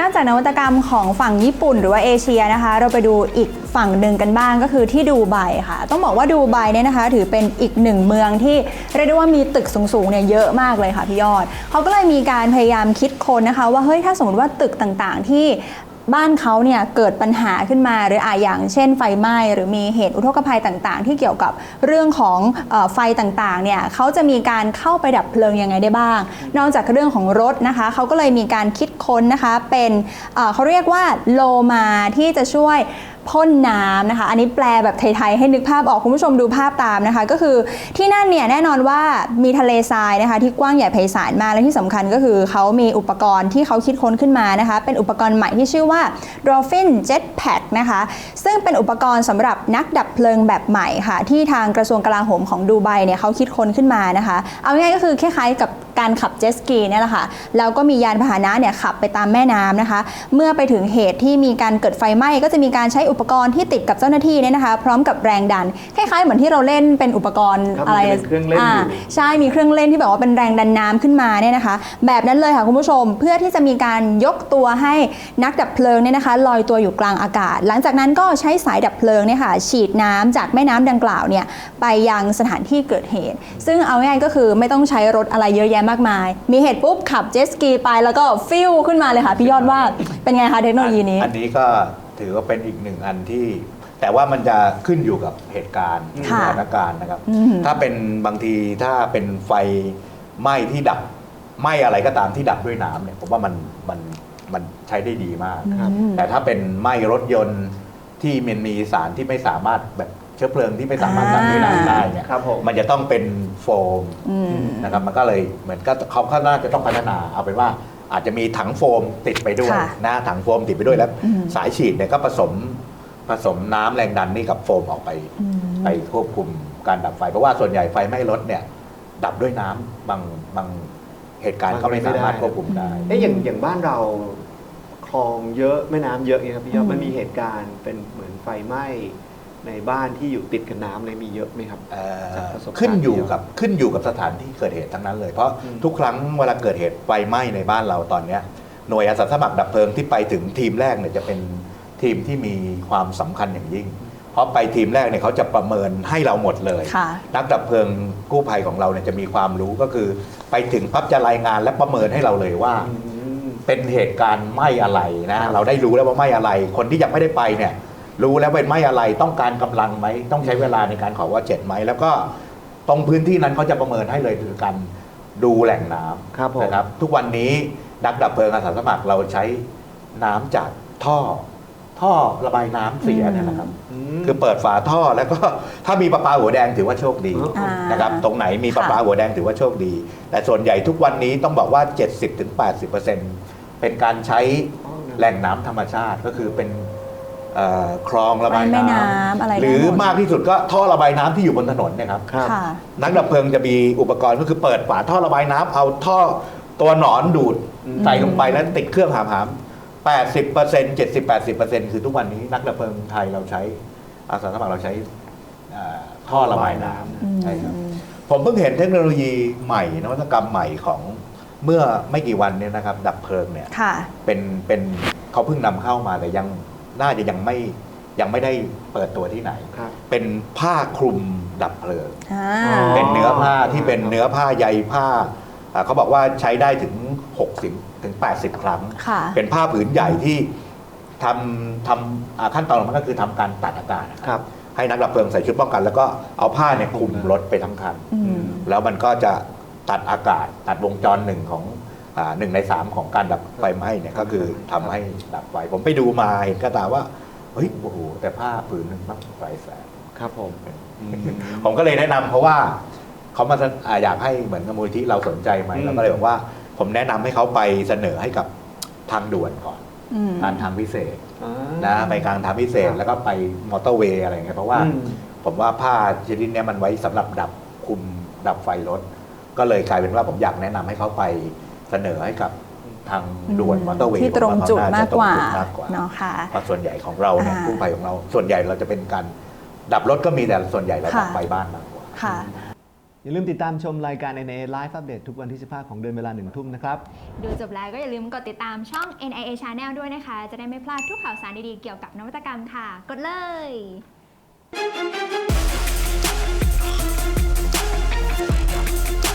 นอกจากนวัตกรรมของฝั่งญี่ปุ่นหรือว่าเอเชียนะคะ เราไปดูอีกฝั่งหนึ่งกันบ้างก็คือที่ดูไบค่ะ ต้องบอกว่าดูไบเนี่ยนะคะ ถือเป็นอีกหนึ่งเมืองที่เรียกได้ว่ามีตึกสูงๆเนี่ยเยอะมากเลยค่ะพี่ยอดเขาก็เลยมีการพยายามคิดค้นนะคะ ว่าเฮ้ยถ้าสมมติว่าตึกต่างๆที่ บ้านเขาเนี่ยเกิดปัญหาขึ้นมาหรืออาอย่างเช่นไฟไหม้หรือมีเหตุอุทกภัยต่างๆ ที่เกี่ยวกับเรื่องของอไฟต่างๆเนี่ยเขาจะมีการเข้าไปดับเพลิงยังไงได้บ้าง นอกจากเรื่องของรถนะคะเขาก็เลยมีการคิดค้นนะคะเป็นเขาเรียกว่าโลมาที่จะช่วย พ่นน้ำนะคะ อันนี้แปลแบบไทยๆให้นึกภาพออกคุณผู้ชมดูภาพตามนะคะ ก็คือที่นั่นเนี่ยแน่นอนว่ามีทะเลทรายนะคะที่กว้างใหญ่ไพศาลมากและที่สำคัญก็คือเขามีอุปกรณ์ที่เขาคิดค้นขึ้นมานะคะ เป็นอุปกรณ์ใหม่ที่ชื่อว่า Dolphin Jetpack นะคะ ซึ่งเป็นอุปกรณ์สำหรับนักดับเพลิงแบบใหม่ค่ะ ที่ทางกระทรวงกลาโหมของดูไบเนี่ยเขาคิดค้นขึ้นมานะคะ เอาง่ายๆก็คือคล้ายๆกับ การขับเจ็ตสกีเนี่ยแหละค่ะแล้วก็มียานพาหนะเนี่ยขับไปตามแม่น้ำนะคะ เมื่อไปถึงเหตุที่มีการเกิดไฟไหม้ก็จะมีการใช้อุปกรณ์ที่ติดกับเจ้าหน้าที่เนี่ยนะคะ พร้อมกับแรงดันคล้ายๆเหมือนที่เราเล่นเป็นอุปกรณ์ครับอะไรมันจะเป็นเครื่องเล่นอยู่ใช่มีเครื่องเล่นที่แบบว่าเป็นแรงดันน้ำขึ้นมาเนี่ยนะคะ แบบนั้นเลยค่ะคุณผู้ชมเพื่อที่จะมีการยกตัวให้นักดับเพลิงเนี่ยนะคะลอยตัวอยู่กลางอากาศ หลังจากนั้นก็ใช้สายดับเพลิงเนี่ยค่ะฉีดน้ำจากแม่น้ำดังกล่าวเนี่ยไปยังสถานที่เกิดเหตุ ซึ่งเอาง่ายๆก็คือไม่ต้องใช้รถอะไรเยอะแยะมากมาย มีเหตุปุ๊บขับเจ็ตสกีไปแล้วก็ฟิวขึ้นมาเลยค่ะ พี่ยอดว่าเป็นไงคะเทคโนโลยีนี้ อันนี้ก็ถือว่าเป็นอีกหนึ่งอันที่ แต่ว่ามันจะขึ้นอยู่กับเหตุการณ์ค่ะสถานการณ์นะครับ อืม ถ้าเป็นบางทีถ้าเป็นไฟไหม้ที่ดับไหม้อะไรก็ตามที่ดับด้วยน้ำเนี่ยผมว่ามันมันมันใช้ได้ดีมากครับอืม แต่ถ้าเป็นไหม้รถยนต์ที่มันมีสารที่ไม่สามารถแบบ เชื้อเพลิงที่ไม่สามารถดับด้วยน้ำได้เนี่ยครับผมมันจะต้องเป็นโฟมอืม นะครับมันก็เลยเหมือนก็เขาก็น่าจะต้องพัฒนาเอาเป็นว่าอาจจะมีถังโฟมติดไปด้วยค่ะนะถังโฟมติดไปด้วยแล้ว อืม สายฉีดเนี่ยก็ผสมผสมน้ำแรงดันนี่กับโฟมออกไป อืม ไปควบคุมการดับไฟ เพราะว่าส่วนใหญ่ไฟไหม้รถเนี่ย ดับด้วยน้ำบางบางเหตุการณ์ก็ไม่สามารถควบคุมได้ เอ๊ะอย่างอย่างบ้านเราคลองเยอะแม่น้ำเยอะเนี่ยครับพี่ยออืดมมันมีเหตุการณ์เป็นเหมือนไฟไหม้ ในบ้านที่อยู่ติดกับน้ำเลยมีเยอะไหมครับ เอ่อจากประสบการณ์ขึ้นอยู่กับขึ้นอยู่กับสถานที่เกิดเหตุทั้งนั้นเลย เพราะอืม ทุกครั้งเวลาเกิดเหตุไฟไหม้ในบ้านเราตอนเนี้ยหน่วยอาสาสมัครดับเพลิงที่ไปถึงทีมแรกเนี่ยจะเป็นทีมที่มีความสำคัญอย่างยิ่ง เพราะไปทีมแรกเนี่ยเขาจะประเมินให้เราหมดเลย ค่ะ นักดับเพลิงกู้ภัยของเราเนี่ยจะมีความรู้ก็คือ ไปถึงปั๊บจะรายงานและประเมินให้เราเลยว่า อืม เป็นเหตุการณ์ไหม้อะไรนะ เราได้รู้แล้วว่าไหม้อะไร คนที่ยังไม่ได้ไปเนี่ย รู้แล้วเป็นไหม้อะไรต้องการกำลังไหมต้องใช้เวลาในการขอว่าเจ็ดไหมแล้วก็ตรงพื้นที่นั้นเขาจะประเมินให้เลยคือการดูแหล่งน้ครับผมำนะครับ ทุกวันนี้นักดับเพลิงอาสาสมัครเราใช้น้ำจากท่อ ท่อระบายน้ำเสียเนยนะครับมคือเปิดฝาท่อแล้วก็ถ้ามีประปาหัวแดงถือว่าโชคดีอ่านะครับ ตรงไหนมีประปาค่ะหัวแดงถือว่าโชคดี แต่ส่วนใหญ่ทุกวันนี้ต้องบอกว่า 70-80%เป็นการใช้แหล่งน้ำธรรมชาติก็คือเป็นเอ่อ คลองระบายแม่น้น้ำอะไรำหรือได้หมดมากที่สุดก็ท่อระบายน้ำที่อยู่บนถนนเนะครับครับค่ะนักดับเพลิงจะมีอุปกรณ์ก็คือเปิดฝาท่อระบายน้ำเอาท่อตัวหนอนดูดอืมใส่ลงไปแล้วติดเครื่องหามหาม80เปอร์เซ็นต์70 80เปอร์เซ็นต์คือทุกวันนี้นักดับเพลิงไทยเราใช้อาสาสมัครเราใช้เอ่อท่อระบายน้อืมำใช่ครับผมเพิ่งเห็นเทคโนโลยีใหม่นวัตกรรมใหม่ของเมื่อไม่กี่วันเนี่ยนะครับ ดับเพลิงเนี่ยค่ะเป็นเป็นเขาเพิ่งนำเข้ามาแต่ยัง น่าจะยังไม่ยังไม่ได้เปิดตัวที่ไหน ครับ เป็นผ้าคลุมดับเพลิง อ่าอ๋อ เป็นเนื้อผ้าที่เป็นเนื้อผ้าใยผ้าอ่าเขาบอกว่าใช้ได้ถึง 60ถึง80 ครั้ง ค่ะ เป็นผ้าผืนใหญ่ที่ทำทำอ่าขั้นตอนของมันก็คือทำการตัดอากาศนะครับครับ ให้นักดับเพลิงใส่ชุดป้องกัน แล้วก็เอาผ้าเนี่ยคลุมรถไปทั้งคัน อืม แล้วมันก็จะตัดอากาศตัดวงจรหนึ่งของอ่า หนึ่งในสามของการดับไฟไหม้เนี่ยก็คือทำให้ดับไฟ ผมไปดูมาเห็นกระตาว่าเฮ้ยโอ้โหแต่ผ้าผืนหนึ่งมันหลายแสนครับผมอืมผมก็เลยแนะนำเพราะว่าเขามาเสนอ่าอยากให้เหมือนกับมูลที่เราสนใจไหมอืมเราก็เลยบอกว่า ผมแนะนำให้เขาไปเสนอให้กับทางด่วนก่อนอืมการทางพิเศษอ่านะไปกลางทางพิเศษครับแล้วก็ไปมอเตอร์เวย์อะไรเงี้ยเพราะว่าอืมผมว่าผ้าชนิดเนี้ยมันไว้สำหรับดับคุมดับไฟรถ ก็เลยกลายเป็นว่าผมอยากแนะนำให้เขาไป เสนอให้กับทางด่วนมอเตอร์เวย์ที่ตรงจุดมากกว่าผมน่จะตรงจุดมากกว่าเนาะค่ะเพราะส่วนใหญ่ของเราเนี่ยอ่ากู้ภัยของเรา ส่วนใหญ่เราจะเป็นการดับรถก็มีแต่ส่วนใหญ่เราดับค่ะไฟบ้านมากกว่าค่ะอย่าลืมติดตามชมรายการ NA Live Update ทุกวันที่ 15 ของเดือนเวลาหนึ่งทุ่มนะครับ ดูจบแล้วก็อย่าลืมกดติดตามช่อง NIA Channel ด้วยนะคะ จะได้ไม่พลาดทุกข่าวสารดีๆ เกี่ยวกับนวัตกรรมค่ะ กดเลย Thank